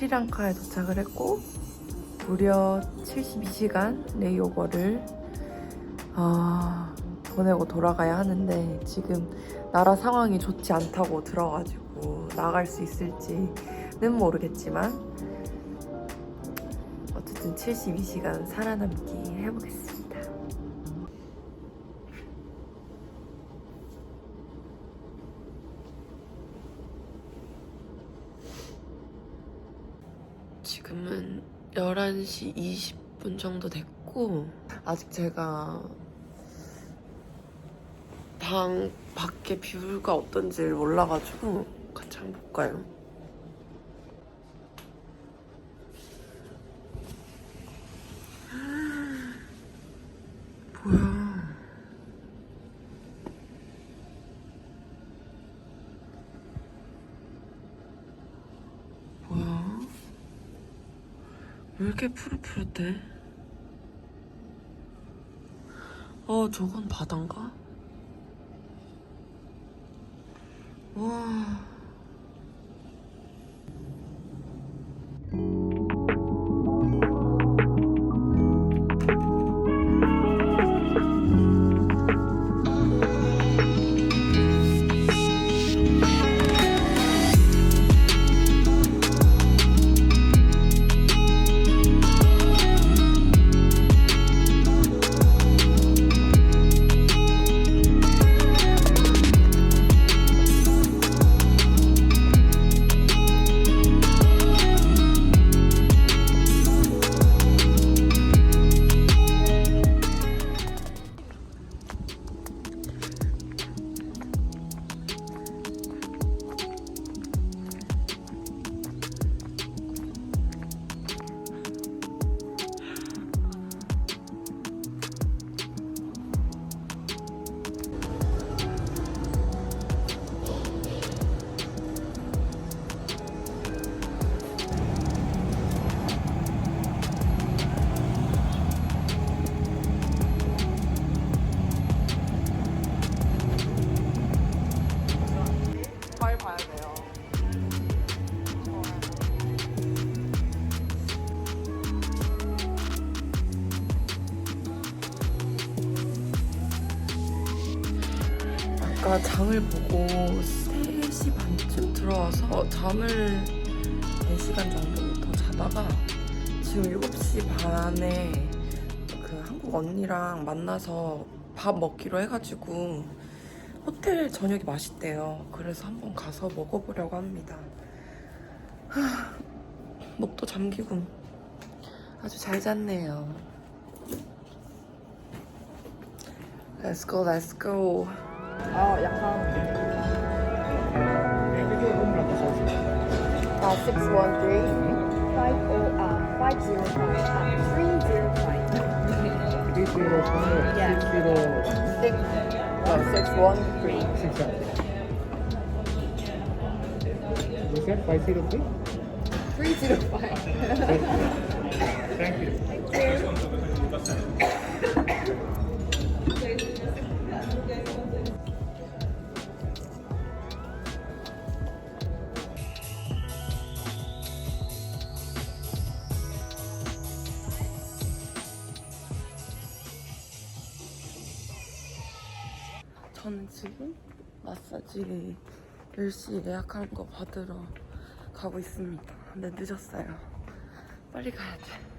스리랑카에 도착을 했고 무려 72시간 레이오버를 아, 보내고 돌아가야 하는데 지금 나라 상황이 좋지 않다고 들어가지고 나갈 수 있을지는 모르겠지만 어쨌든 72시간 살아남기 해보겠습니다. 지금은 11시 20분 정도 됐고 아직 제가 방 밖에 뷰가 어떤지를 몰라가지고 같이 한번 볼까요? 뭐야 뭐야 왜 이렇게 푸릇푸릇해? 어, 저건 바다인가? 와. 아까 장을 보고 3시 반쯤 들어와서 잠을 4시간 정도 더 자다가 지금 7시 반에 그 한국 언니랑 만나서 밥 먹기로 해가지고 호텔 저녁이 맛있대요. 그래서 한번 가서 먹어보려고 합니다. 하, 목도 잠기고 아주 잘 잤네요. Let's go, let's go. 아 약간 아, 613. 50 아 505 아 305 Yeah. 어, 613. You said 503? 305 Thank you. 지금 마사지 10시 예약한 거 받으러 가고 있습니다. 근데 늦었어요. 빨리 가야 돼.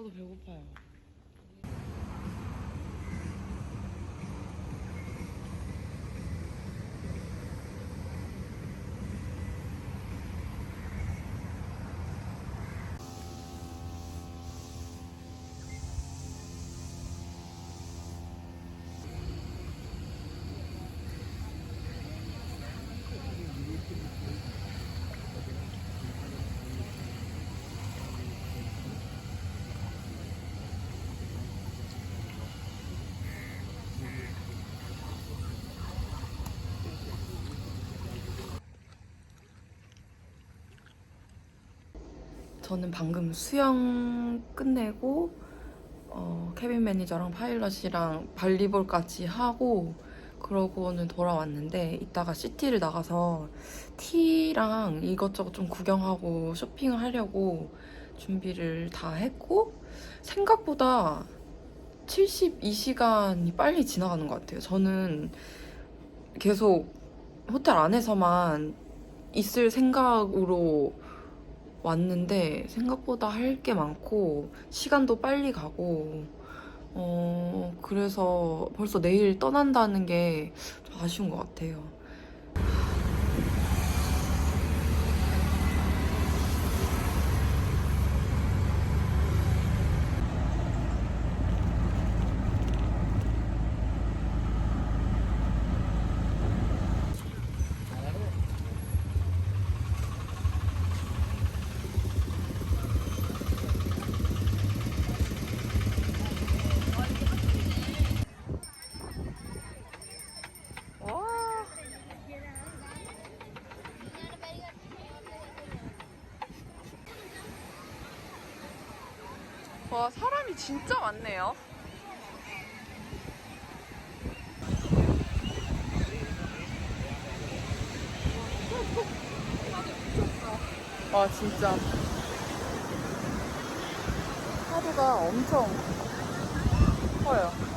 저도 배고파요. 저는 방금 수영 끝내고 어, 캐빈 매니저랑 파일럿이랑 발리볼까지 하고 그러고는 돌아왔는데 이따가 시티를 나가서 티랑 이것저것 좀 구경하고 쇼핑을 하려고 준비를 다 했고 생각보다 72시간이 빨리 지나가는 것 같아요. 저는 계속 호텔 안에서만 있을 생각으로 왔는데 생각보다 할 게 많고 시간도 빨리 가고 어 그래서 벌써 내일 떠난다는 게좀 아쉬운 것 같아요. 와 사람이 진짜 많네요. 와 진짜 파도가 엄청 커요.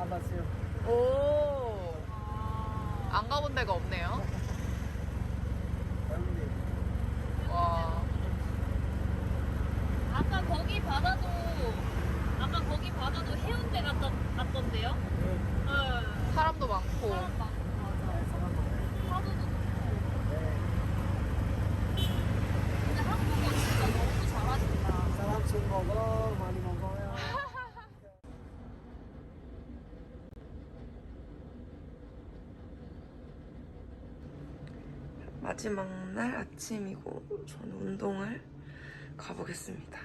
가봤어요 오. 안 가본 데가 없네요. 해운대 와. 아까 거기 바다도 아까 거기 바다도 해운대 갔던 갔던데요? 네. 사람도 많고. 사람 많고 맞아. 파도도 좋고. 근데 한국어 진짜 너무 잘하신다. 사람 술 먹어 많이 먹어요 마지막 날 아침이고 저는 운동을 가보겠습니다.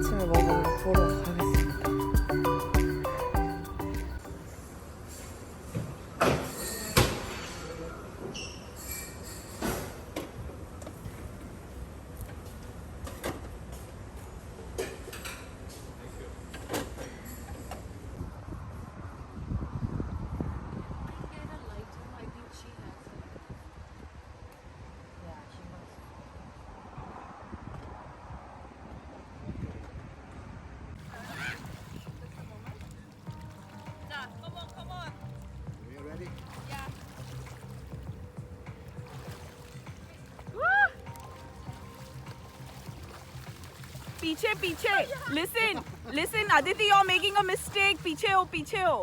아침을 먹은 पीछे पीछे listen listen Aditi you are making a mistake पीछे हो पीछे हो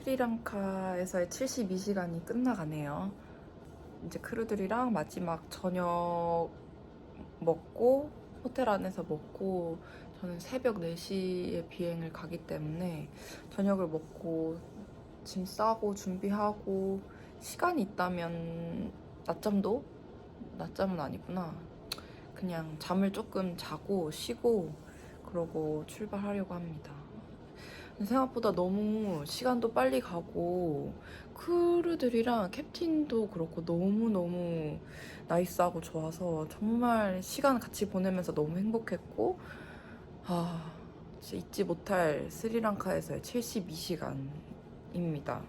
스리랑카에서의 72시간이 끝나가네요. 이제 크루들이랑 마지막 저녁 먹고 호텔 안에서 먹고 저는 새벽 4시에 비행을 가기 때문에 저녁을 먹고 짐 싸고 준비하고 시간이 있다면 낮잠도 낮잠은 아니구나. 그냥 잠을 조금 자고 쉬고 그러고 출발하려고 합니다. 생각보다 너무 시간도 빨리 가고 크루들이랑 캡틴도 그렇고 너무너무 나이스하고 좋아서 정말 시간 같이 보내면서 너무 행복했고 아 진짜 잊지 못할 스리랑카에서의 72시간입니다.